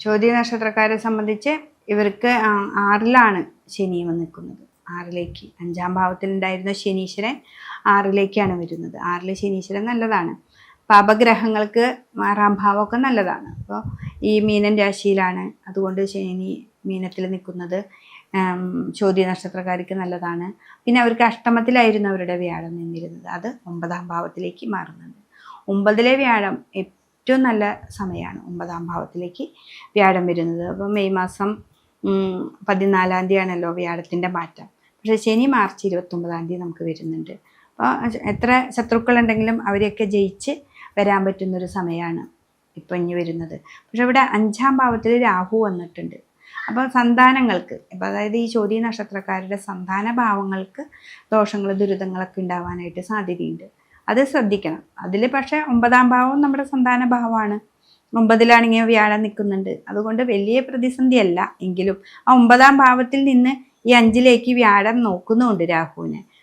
ചോദ്യ നക്ഷത്രക്കാരെ സംബന്ധിച്ച് ഇവർക്ക് ആറിലാണ് ശനി നിൽക്കുന്നത്. ആറിലേക്ക് അഞ്ചാം ഭാവത്തിലുണ്ടായിരുന്ന ശനീശ്വരൻ ആറിലേക്കാണ് വരുന്നത്. ആറിലെ ശനീശ്വരൻ നല്ലതാണ്. പാപഗ്രഹങ്ങൾക്ക് ആറാം ഭാവമൊക്കെ നല്ലതാണ്. അപ്പോൾ ഈ മീനൻ രാശിയിലാണ്. അതുകൊണ്ട് ശനി മീനത്തിൽ നിൽക്കുന്നത് ചോദ്യ നക്ഷത്രക്കാർക്ക് നല്ലതാണ്. പിന്നെ അവർക്ക് അഷ്ടമത്തിലായിരുന്നു അവരുടെ വ്യാഴം നിന്നിരുന്നത്. അത് ഒമ്പതാം ഭാവത്തിലേക്ക് മാറുന്നുണ്ട്. ഒമ്പതിലെ വ്യാഴം ഏറ്റവും നല്ല സമയമാണ് ഒമ്പതാം ഭാവത്തിലേക്ക് വ്യാഴം വരുന്നത്. അപ്പോൾ മെയ് മാസം പതിനാലാം തീയതിയാണല്ലോ വ്യാഴത്തിന്റെ മാറ്റം. പക്ഷേ ശനി മാർച്ച് ഇരുപത്തൊമ്പതാം തീയതി നമുക്ക് വരുന്നുണ്ട്. അപ്പോൾ എത്ര ശത്രുക്കളുണ്ടെങ്കിലും അവരെയൊക്കെ ജയിച്ച് വരാൻ പറ്റുന്നൊരു സമയമാണ് ഇപ്പം ഇനി വരുന്നത്. പക്ഷേ ഇവിടെ അഞ്ചാം ഭാവത്തിൽ രാഹു വന്നിട്ടുണ്ട്. അപ്പോൾ സന്താനങ്ങൾക്ക് ഇപ്പം അതായത് ഈ ചോദ്യ നക്ഷത്രക്കാരുടെ സന്താന ഭാവങ്ങൾക്ക് ദോഷങ്ങൾ ദുരിതങ്ങളൊക്കെ ഉണ്ടാവാനായിട്ട് സാധ്യതയുണ്ട്. അത് ശ്രദ്ധിക്കണം. അതിൽ പക്ഷേ ഒമ്പതാം ഭാവം നമ്മുടെ സന്താന ഭാവമാണ്. ഒമ്പതിലാണെങ്കിൽ വ്യാഴം നിൽക്കുന്നുണ്ട്. അതുകൊണ്ട് വലിയ പ്രതിസന്ധിയല്ല. എങ്കിലും ആ ഒമ്പതാം ഭാവത്തിൽ നിന്ന് ഈ അഞ്ചിലേക്ക് വ്യാഴം നോക്കുന്നുണ്ട് രാഹുവിനെ.